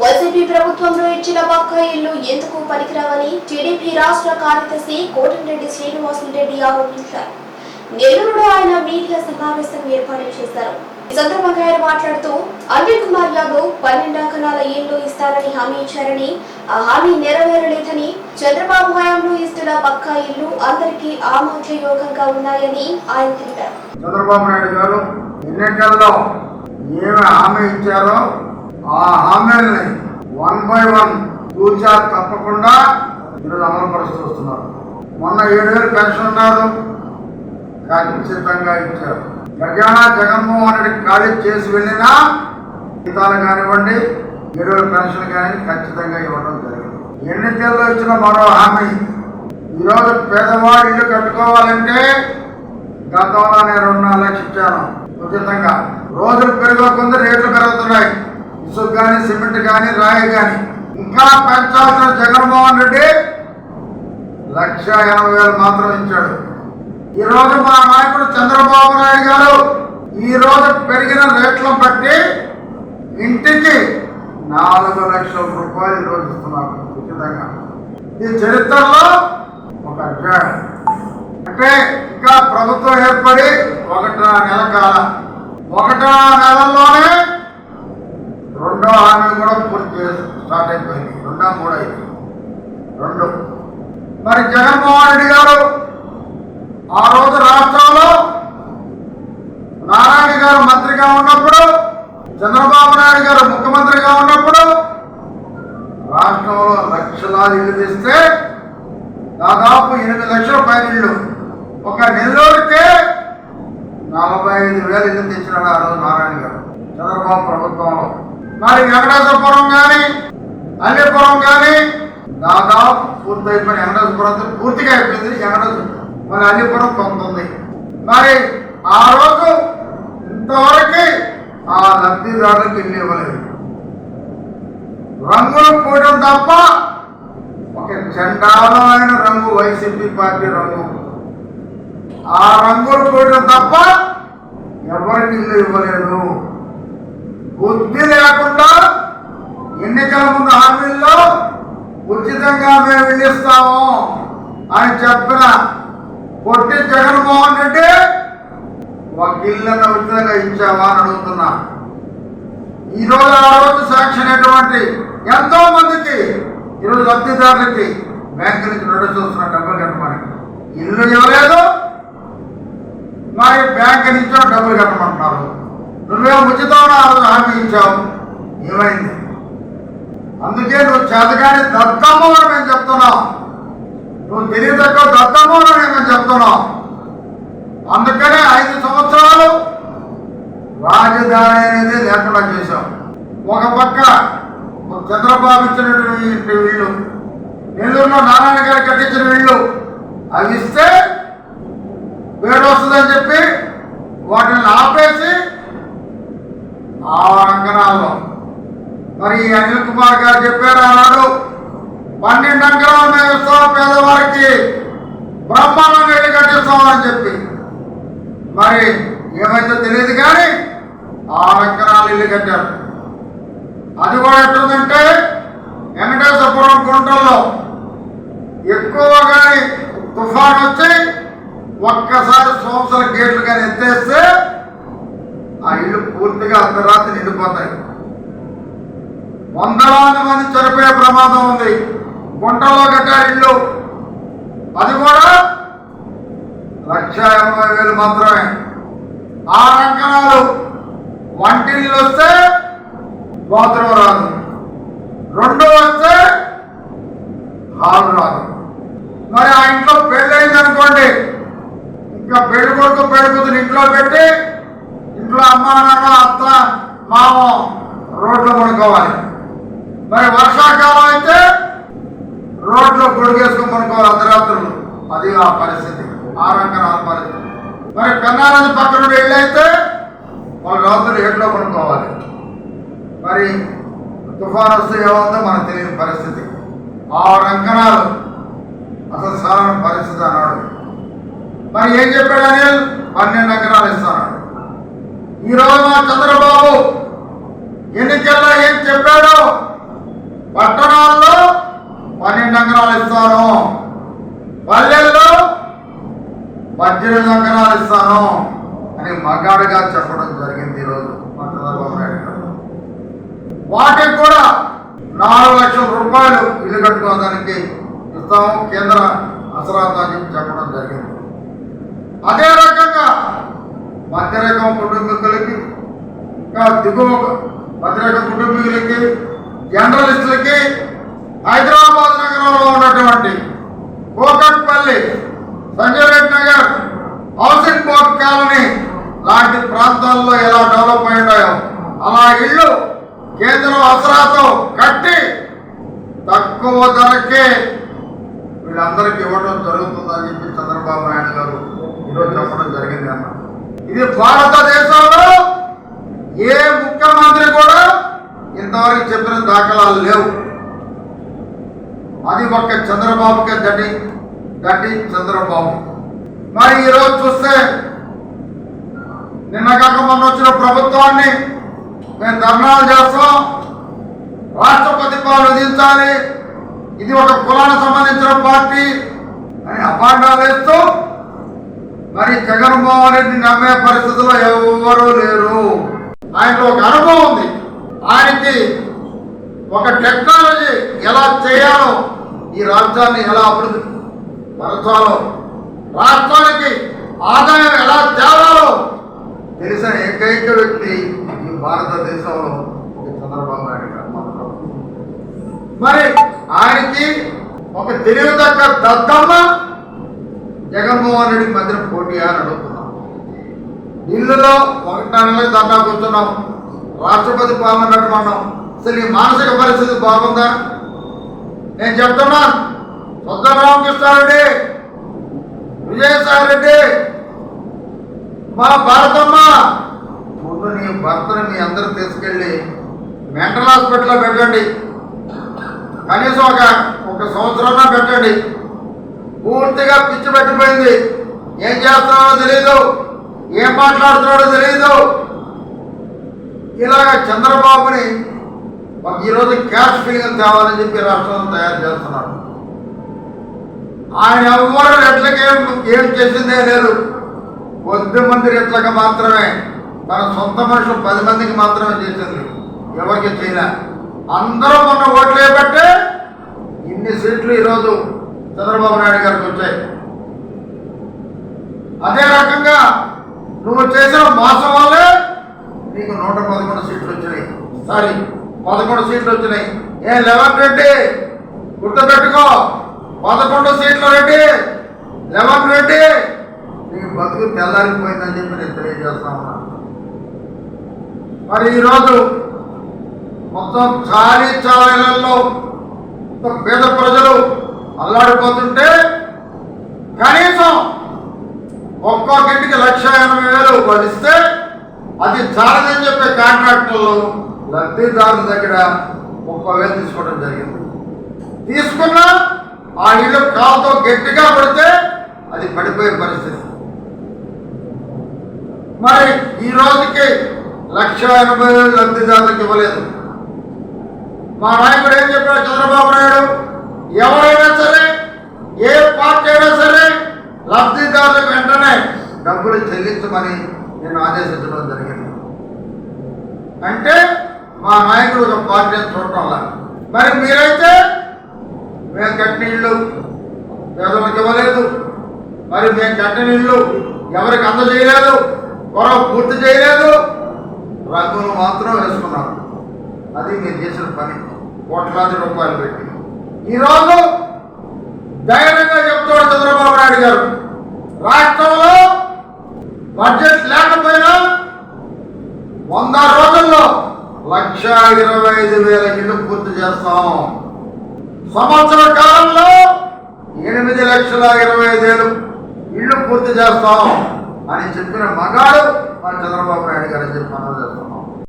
YCP ప్రభుత్వంలో ఇచ్చిన బకాయిలు ఎందుకు పనికిరావని టీడీపీ రాష్ట్ర కార్యదర్శి కోటంరెడ్డి శ్రీనివాసులరెడ్డి ఆరోపించారు. నెల్లూరులో ఆయన మీడియా సమావేశం ఏర్పాటు చేశారు. ఈ సందర్భంగా ఆయన మాట్లాడుతూ అనిల్ కుమార్ యాదవ్ పన్నెండు అంకణాల ఇళ్ళు ఇస్తారని హామీ ఇచ్చారని ఆ హామీ నెరవేరలేదని చంద్రబాబు హయాంలో ఇస్తున్న పక్కా ఇల్లు అందరికీ ఆమోదయోగంగా ఉన్నాయని ఆయన తెలిపారు. చంద్రబాబు నాయుడు గారు ఎన్నికల్లో ఏమి హామీ ఇచ్చారో ఆ హామీలని వన్ బై వన్ తూచా తప్పకుండా ఈరోజు అమలు పరుస్తూ వస్తున్నారు. మొన్న ఏడు వేలు పెన్షన్ ఉన్నారు. ఖచ్చితంగా ఇచ్చారు. ఖజానా జగన్మోహన్ రెడ్డి ఖాళీ చేసి వెళ్ళినా జీతాలు కానివ్వండి ఏడు వేల పెన్షన్ కానీ ఖచ్చితంగా ఇవ్వడం జరిగింది. ఎన్నికల్లో ఇచ్చిన మరో హామీ ఈరోజు పేదవాడు ఇల్లు కట్టుకోవాలంటే గతంలో నేను రెండు లక్షలు ఇచ్చాను. ఉచితంగా. రోజులు పెరుగుతుంది రేట్లు పెరుగుతున్నాయి. ఇసుక కానీ సిమెంట్ కానీ రాయి కానీ ఇంకా పెంచాల్సిన జగన్మోహన్ రెడ్డి లక్ష ఎనభై వేలు మాత్రం ఇచ్చాడు. ఈరోజు మా నాయకుడు చంద్రబాబు నాయుడు గారు ఈ రోజు పెరిగిన రేట్లను బట్టి ఇంటికి నాలుగు లక్షల రూపాయలు ఈరోజు ఇస్తున్నారు ఉచితంగా. ఈ చరిత్రలో ఒక అధ్యాయం. అంటే ఇంకా ప్రభుత్వం ఏర్పడి ఒకటా నెల కాల. ఒకటో నెలలోనే కూడా స్టార్ట్ అయిపోయింది. రెండా మూడు అయింది రెండు. మరి జగన్మోహన్ రెడ్డి గారు ఆ రోజు రాష్ట్రంలో నారాయణ గారు మంత్రిగా ఉన్నప్పుడు చంద్రబాబు నాయుడు గారు ముఖ్యమంత్రిగా ఉన్నప్పుడు రాష్ట్రంలో లక్షలాది ఇల్లు తెస్తే దాదాపు ఎనిమిది లక్షల పైన ఇల్లు ఒక నెల్లూరుకే నలభై ఐదు వేలు ఇల్లు తెచ్చినాడు ఆ రోజు నారాయణ గారు. చంద్రబాబు ప్రభుత్వంలో. మరి వెంకటేశ్వరపురం కానీ అల్లిపురం కానీ దాదాపు పూర్తయిపోయిన వెంకటేశ్వరపురం పూర్తిగా అయిపోయింది వెంకటేశ్వరపురం మరి అల్లిపురం కొంత ఉంది. మరి ఆ రోజు ఇంతవరకు ఆ లబ్ధిదారులకు ఇల్లు ఇవ్వలేదు. రంగులు పోయడం తప్ప ఒక చండాలమైన రంగు వైసీపీ పార్టీ రంగు. ఆ రంగులు పోయడం తప్ప ఎవరికి ఇల్లు ఇవ్వలేదు. బుద్ధి లేకుండా ఎన్నికల ముందు హామీల్లో ఉచితంగా మేము వెళ్ళిస్తాము అని చెప్పిన పొట్టి జగన్మోహన్ రెడ్డి ఒక ఇల్లున్న ఉచితంగా ఇచ్చావా అని అడుగుతున్నా. ఈ రోజు ఆ రోజు సాక్షన్ అయినటువంటి ఎంతో మందికి ఈరోజు లబ్ధిదారులకి బ్యాంకు నుంచి నోటీస్ వస్తున్న డబ్బులు కట్టమని. ఇల్లు ఇవ్వలేదు. మరి బ్యాంకు నుంచి డబ్బులు కట్టమంటున్నారు. నువ్వే ఉచితం ఆ రోజు హామీ ఇచ్చావు ఏమైంది? అందుకే నువ్వు చేతగాని దత్తమ్మ అని మేము చెప్తున్నాం. నువ్వు తెలియదక్క దత్తమ్మ అని మేము చెప్తున్నాం. అందుకనే ఐదు సంవత్సరాలు రాజధాని అనేది లేకుండా చేశాం. ఒక పక్క చంద్రబాబు ఇచ్చినటువంటి వీళ్ళు నెల్లూరులో నారాయణ గారు కట్టించిన వీళ్ళు అవి ఇస్తే వేడొస్తుందని చెప్పి వాటిని ఆపేసి ఆ అంకణాల్లో మరి అనిల్ కుమార్ గారు చెప్పారు ఆనాడు పన్నెండు అంకణాలు మేము ఇస్తాం పేదవారికి. బ్రహ్మాండంగా ఇల్లు కట్టిస్తామని చెప్పి. మరి ఏమైతే తెలియదు కానీ ఆరు ఎకరాలు ఇల్లు కట్టారు. అది కూడా ఎట్టుందంటే వెంకటేశ్వరపురం గుంటల్లో ఎక్కువ కానీ తుఫాన్ వచ్చి ఒక్కసారి సంవత్సర గేట్లు కానీ ఎత్తేస్తే ఆ ఇల్లు పూర్తిగా అర్ధరాత్రి నిండిపోతాయి. వందలాది మంది చనిపోయే ప్రమాదం ఉంది. గుంటలో కట్టారు ఇల్లు. అది కూడా లక్ష ఎనభై వేలు మాత్రమే. ఆ రంకణాలు వంటిల్లు వస్తే బాత్రూమ్ రాదు. రెండు వస్తే హాల్ రాదు. మరి ఆ ఇంట్లో పెళ్ళయింది అనుకోండి ఇంకా పెళ్ళి కొడుకు పెళ్ళి కూతురు ఇంట్లో పెట్టి ఇంట్లో అమ్మ నాన్న అత్త మామ రోడ్లు పడుకోవాలి. మరి వర్షాకాలం అయితే రోడ్లో గొడుగేసుకొని పడుకోవాలి అర్ధరాత్రులు. అది ఆ పరిస్థితి. ఆ రంగనాల పరిస్థితి. మరి పెన్నానది పక్కన వెళ్ళి అయితే వాళ్ళు రాత్రులు ఏట్లో పడుకోవాలి మరి తుఫాన్ వస్తే ఏమవుతుందో మనకు తెలియని పరిస్థితి. ఆ రంకణాలు అసలు సాధారణ పరిస్థితి అన్నాడు. మరి ఏం చెప్పాడు అనిల్? పన్నెండు ఎకరాలు ఇస్తాను ఈ రోజు మా చంద్రబాబు ఎన్నికల్లో ఏం చెప్పాడో పట్టణాల్లో పన్నెండు ఇస్తాను. పల్లెల్లో పద్దెనిమిది ఎకరాలు ఇస్తాను అని మగాడిగా చెప్పడం జరిగింది ఈరోజు మా చంద్రబాబు నాయుడు గారు వాటికి కూడా నాలుగు లక్షల రూపాయలు ఇల్లు కట్టుకోవడానికి ఇస్తాము. కేంద్ర అసరాతో చెప్పడం జరిగింది. అదే రకంగా మధ్యరకం కుటుంబీకులకి ఇంకా దిగువ మధ్యరకం కుటుంబీకులకి జర్నలిస్టులకి హైదరాబాద్ నగరంలో ఉన్నటువంటి Kukatpally Sanjay Reddy Nagar housing board colony లాంటి ప్రాంతాల్లో ఎలా డెవలప్ అయ్యాయో అలా ఇళ్ళు కేంద్రం అసరాత కట్టి తక్కువ ధరకే వీళ్ళందరికీ ఇవ్వడం జరుగుతుందని చెప్పి చంద్రబాబు నాయుడు గారు ఈరోజు చెప్పడం జరిగింది అన్న ఇది భారతదేశంలో ఏ ముఖ్యమంత్రి కూడా ఇంతవరకు చెప్పిన దాఖలాలు లేవు అది ఒక్క చంద్రబాబుకే దటి దటి చంద్రబాబు. మరి ఈరోజు చూస్తే నిన్న కాక మొన్న వచ్చిన ప్రభుత్వాన్ని మేము ధర్నాలు చేస్తాం రాష్ట్రపతి పాలు విధించాలి ఇది ఒక కులానికి సంబంధించిన పార్టీ అని అపాండాలు వేస్తూ మరి జగన్మోహన్ రెడ్డి నమ్మే పరిస్థితుల్లో ఎవరూ లేరు. ఆయనకు ఒక అనుభవం ఉంది. ఆయనకి ఒక టెక్నాలజీ ఎలా చేయాలో ఈ రాష్ట్రాన్ని ఎలా అభివృద్ధి పరచాలో రాష్ట్రానికి ఆదాయం ఎలా తేవాలో తెలిసిన ఏకైక వ్యక్తి ఈ భారతదేశంలో ఒక చంద్రబాబు నాయుడు గారు మరి ఆయనకి ఒక తెలివితక్క దత్తమ్మ జగన్మోహన్ రెడ్డి మధ్యన పోటీ అని అడుగుతున్నాం. ఇల్లులో ఒకటి దండా కూర్చున్నాం రాష్ట్రపతి పాలన నడుమన్నాం అసలు నీ మానసిక పరిస్థితి బాగుందా? నేను చెప్తున్నాను సొంత రామకృష్ణారెడ్డి విజయసాయి రెడ్డి మా భారతమ్మ ముందు నీ భర్తను మీ అందరూ తీసుకెళ్ళి మెంటల్ హాస్పిటల్లో పెట్టండి. కనీసం ఒక ఒక సంవత్సరంలో పెట్టండి. పూర్తిగా పిచ్చి పెట్టిపోయింది. ఏం చేస్తున్నాడో తెలియదు ఏం మాట్లాడుతున్నాడో తెలియదు ఇలాగ చంద్రబాబుని ఒక ఈరోజు క్యాష్ ఫిలింగ్ తేవాలని చెప్పి రాష్ట్రం తయారు చేస్తున్నాడు ఆయన ఎవ్వరు ఎట్లకేం ఏం చేసిందే లేదు. కొద్ది మంది రెట్లకు మాత్రమే తన సొంత మనుషులు పది మందికి మాత్రమే చేసింది. ఎవరికి చేయలే. అందరూ మొన్న ఓట్లు వేయబట్టే ఇన్ని సీట్లు ఈరోజు చంద్రబాబు నాయుడు గారికి వచ్చాయి. అదే రకంగా నువ్వు చేసిన మాసం వల్లే నీకు నూట పదకొండు సీట్లు వచ్చినాయి. సారీ. పదకొండు సీట్లు వచ్చినాయి. ఏ లెవెన్ రెడ్డి గుర్తుపెట్టుకో. పదకొండు సీట్లు రెడ్డి లెవెన్ రెడ్డి నీ బతుకు తెల్లారిపోయిందని చెప్పి నేను తెలియజేస్తా ఉన్నా. మరి ఈరోజు మొత్తం చాలీ చాలీలలో పేద ప్రజలు అల్లాడిపోతుంటే కనీసం ఒక్కొక్కటికి లక్ష ఎనభై వేలు వాళ్ళు ఇస్తే అది చాలదని చెప్పే కాంట్రాక్టర్లు లబ్ధిదారుల దగ్గర ముప్పై వేలు తీసుకోవడం జరిగింది. తీసుకున్న ఆ ఇల్లు కాలుతో గట్టిగా పడితే అది పడిపోయే పరిస్థితి. మరి ఈ రోజుకి లక్ష ఎనభై వేలు లబ్ధిదారులకు ఇవ్వలేదు. మా నాయకుడు ఏం చెప్పాడు చంద్రబాబు నాయుడు? ఎవరైనా సరే ఏ పార్టీ అయినా సరే లబ్ధిదారులకు వెంటనే డబ్బులు చెల్లించమని నేను ఆదేశించడం జరిగింది. అంటే మా నాయకుడు ఒక పార్టీ చూడటంలా మరి మీరైతే మేము కట్టిన ఇల్లు పేదలకు ఇవ్వలేదు. మరి మేము కట్టిన ఇల్లు ఎవరికి అందజేయలేదు. కొరవ పూర్తి చేయలేదు. రంగులు మాత్రం వేసుకున్నారు. అది మీరు చేసిన పని. కోట్లాది రూపాయలు పెట్టి. ఈరోజు ధైర్యంగా చెప్తాడు చంద్రబాబు నాయుడు గారు. రాష్ట్రంలో బడ్జెట్ లేకపోయినా వంద రోజులు లక్ష ఇరవై ఐదు వేల ఇల్లు పూర్తి చేస్తాం. సంవత్సర కాలంలో ఎనిమిది లక్షల ఇరవై ఐదు వేలు ఇల్లు పూర్తి చేస్తాం అని చెప్పిన మగాడు మన చంద్రబాబు నాయుడు గారు చెప్పి మనం చేస్తున్నాం